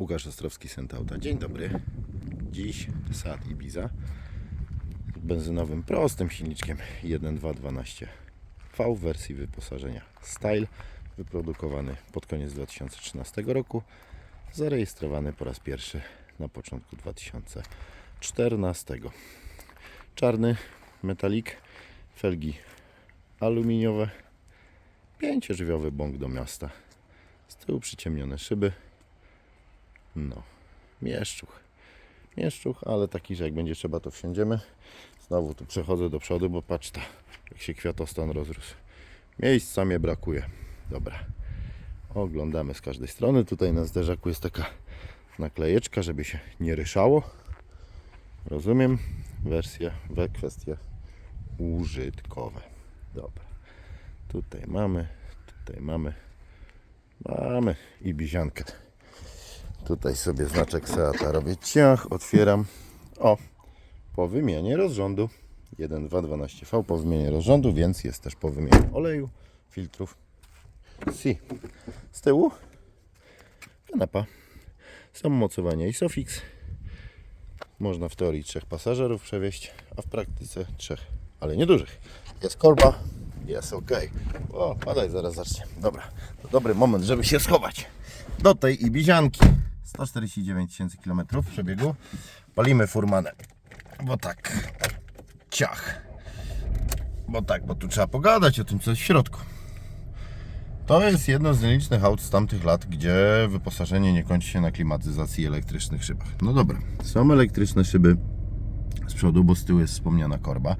Łukasz Ostrowski, Sentauta. Dzień dobry. Dziś Seat Ibiza z benzynowym, prostym silniczkiem 1.2.12 V w wersji wyposażenia Style, wyprodukowany pod koniec 2013 roku, zarejestrowany po raz pierwszy na początku 2014. Czarny metalik, felgi aluminiowe, pięciodrzwiowy bąk do miasta. Z tyłu przyciemnione szyby. No, mieszczuch. Mieszczuch, ale taki, że jak będzie trzeba, to wsiądziemy. Znowu tu przechodzę do przodu, bo patrz ta, jak się kwiatostan rozrósł. Miejsca mnie brakuje. Dobra. Oglądamy z każdej strony. Tutaj na zderzaku jest taka naklejeczka, żeby się nie ryszało. Rozumiem. Wersje, we kwestie użytkowe. Dobra. Tutaj mamy, tutaj mamy, mamy i biziankę. Tutaj sobie znaczek Seata robię ciach, otwieram. O, po wymianie rozrządu. 1.2.12V po wymianie rozrządu, więc jest też po wymianie oleju, filtrów. Si. Z tyłu kanapa. Są mocowania i Sofix. Można w teorii trzech pasażerów przewieźć, a w praktyce trzech, ale niedużych. Jest korba, jest ok. O, padaj, zaraz zacznie. Dobra, to dobry moment, żeby się schować do tej ibizianki. 149 tysięcy kilometrów przebiegu. Palimy furmanem, bo tak, ciach. Bo tak, bo tu trzeba pogadać o tym, co jest w środku. To jest jedno z nielicznych aut z tamtych lat, gdzie wyposażenie nie kończy się na klimatyzacji elektrycznych szybach. No dobra, są elektryczne szyby z przodu, bo z tyłu jest wspomniana korba.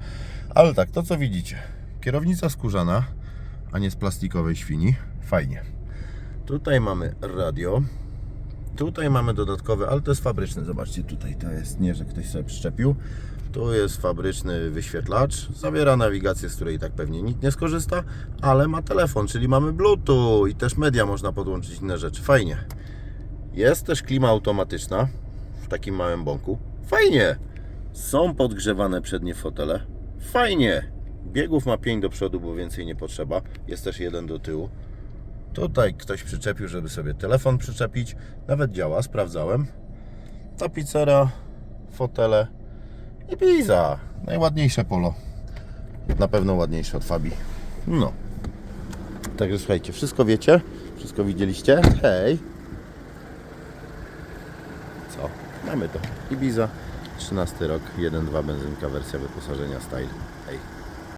Ale tak, to co widzicie, kierownica skórzana, a nie z plastikowej świni. Fajnie. Tutaj mamy radio. Tutaj mamy dodatkowy, ale to jest fabryczny. Zobaczcie, tutaj to jest nie, że ktoś sobie przyczepił. Tu jest fabryczny wyświetlacz. Zawiera nawigację, z której i tak pewnie nikt nie skorzysta, ale ma telefon, czyli mamy Bluetooth i też media można podłączyć inne rzeczy. Fajnie. Jest też klima automatyczna w takim małym bąku. Fajnie. Są podgrzewane przednie fotele. Fajnie. Biegów ma 5 do przodu, bo więcej nie potrzeba. Jest też jeden do tyłu. Tutaj ktoś przyczepił, żeby sobie telefon przyczepić. Nawet działa, sprawdzałem. Tapicera, fotele i Biza. Najładniejsze polo. Na pewno ładniejsze od Fabii. No. Także słuchajcie, wszystko wiecie? Wszystko widzieliście? Hej! Co? Mamy to. Ibiza, 13 rok, 1.2 benzynka, wersja wyposażenia Style. Hej!